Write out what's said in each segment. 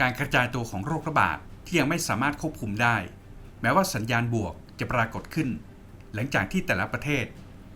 การกระจายตัวของโรคระบาดที่ยังไม่สามารถควบคุมได้ แม้ว่าสัญญาณบวกจะปรากฏขึ้น หลังจากที่แต่ละประเทศ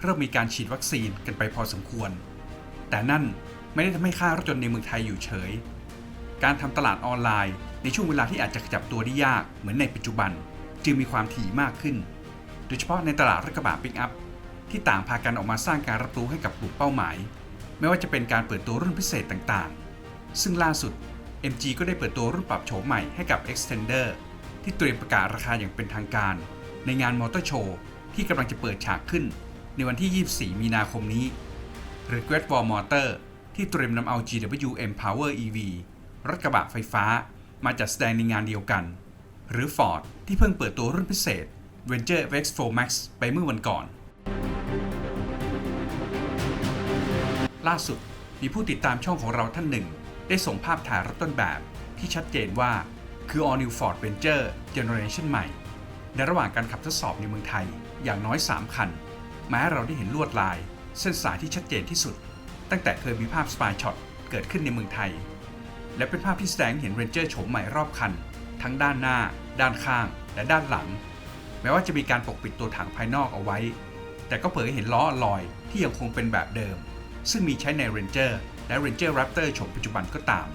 เริ่มมีการฉีดวัคซีนกันไปพอสมควร แต่นั่นไม่ได้ทำให้ค่ารถยนต์ในเมืองไทยอยู่เฉย การทำตลาดออนไลน์ ในช่วงเวลาที่อาจจะขยับตัวได้ยากเหมือนในปัจจุบัน จึงมีความถี่มากขึ้น โดยเฉพาะในตลาดรถกระบะปิกอัพที่ต่างพากันออกมาสร้างการรับรู้ให้กับกลุ่มเป้าหมาย ไม่ว่าจะเป็นการเปิดตัวรุ่นพิเศษต่างๆ ซึ่งล่าสุด MG ก็ได้เปิดตัวรุ่นปรับโฉมใหม่ให้กับ Extender ที่เตรียมประกาศราคาอย่างเป็นทางการ ในงานมอเตอร์โชว์ที่กำลังจะเปิดฉากขึ้นในวันที่ 24 มีนาคมนี้ หรือ Great Wall Motor ที่เตรียมนำเอา GWM Power EV รถกระบะไฟฟ้ามาจัดแสดงในงานเดียวกัน หรือ Ford ที่เพิ่งเปิดตัวรุ่นพิเศษ Venture X4 Max ไปเมื่อวันก่อน ล่าสุดมีผู้ติดตามช่องของเราท่านหนึ่ง ได้ส่งภาพถ่ายรถต้นแบบที่ชัดเจนว่าคือ All New Ford Ranger Generation ใหม่ ในระหว่างการขับทดสอบในเมืองไทยอย่างน้อย 3 คัน แม้เราได้เห็นลวดลาย เส้นสายที่ชัดเจนที่สุด ตั้งแต่เคยมีภาพสปายช็อตเกิดขึ้นในเมืองไทย และเป็นภาพที่แสดงให้เห็น Ranger โฉมใหม่รอบคัน ทั้งด้านหน้า ด้านข้าง และด้านหลัง แม้ว่าจะมีการปกปิดตัวถังภายนอกเอาไว้ แต่ก็เผยให้เห็นล้ออลอยที่ยังคงเป็นแบบเดิม ซึ่งมีใช้ใน Ranger และ Ranger Raptor โฉมปัจจุบันก็ตาม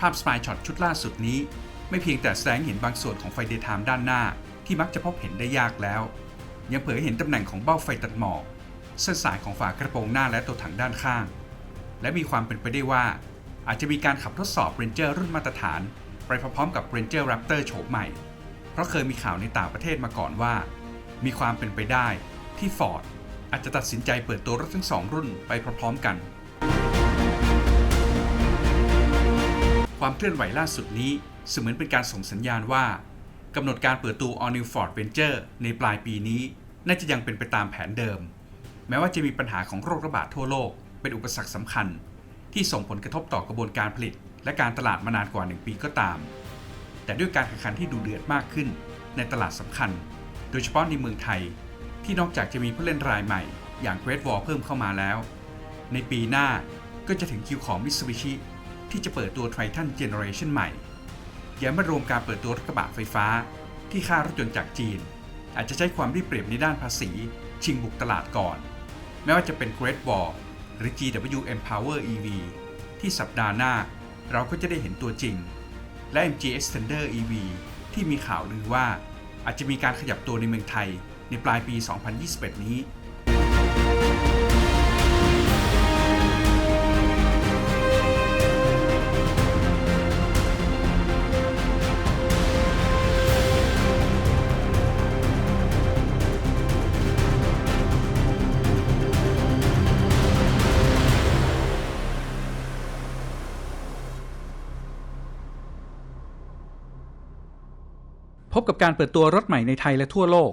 ภาพสปายช็อตชุดล่าสุดนี้ ไม่เพียงแต่แสดงเห็นบางส่วนของไฟเดย์ไทม์ด้านหน้า ที่มักจะพบเห็นได้ยากแล้ว ยังเผยเห็นตำแหน่งของเบ้าไฟตัดหมอกเส้นสายของฝากระโปรงหน้าและตัวถังด้านข้าง และมีความเป็นไปได้ว่า อาจจะมีการขับทดสอบ Ranger รุ่นมาตรฐาน ไปพร้อมๆกับ Ranger Raptor โฉมใหม่ เพราะเคยมีข่าวในต่างประเทศมาก่อนว่า มีความเป็นไปได้ที่ Ford อ อาจจะตัดสินใจเปิดตัวรถทั้งสองรุ่นไปพร้อมๆกัน ความเคลื่อนไหวล่าสุดนี้เสมือนเป็นการส่งสัญญาณว่ากำหนดการเปิดตัว All New Ford Venture ในปลายปีนี้ น่าจะยังเป็นไปตามแผนเดิม แม้ว่าจะมีปัญหาของโรคระบาดทั่วโลก เป็นอุปสรรคสำคัญ ที่ส่งผลกระทบต่อกระบวนการผลิต และการตลาดมานานกว่า 1 ปีก็ตาม แต่ด้วยการแข่งขันที่ดูเดือดมากขึ้น ในตลาดสำคัญ โดยเฉพาะในเมืองไทย ที่นอกจากจะมีผู้เล่นรายใหม่ อย่าง Great Wall เพิ่มเข้ามาแล้ว ในปีหน้าก็จะถึงคิวของ Mitsubishi ที่จะเปิดตัว Triton Generation ใหม่อย่ามารวมการเปิดตัวรถกระบะไฟฟ้า ที่ค่ารถยนต์จากจีน อาจจะใช้ความได้เปรียบในด้านภาษี ชิงบุกตลาดก่อนไม่ว่าจะเป็น Great Wall หรือ GWM Power EV ที่สัปดาห์หน้าเราก็จะได้เห็นตัวจริง และ MG Extender EV ที่มีข่าวลือว่าอาจจะมีการขยับตัวในเมืองไทย ในปลายปี 2021 นี้พบกับการเปิดตัวรถใหม่ในไทยและทั่วโลก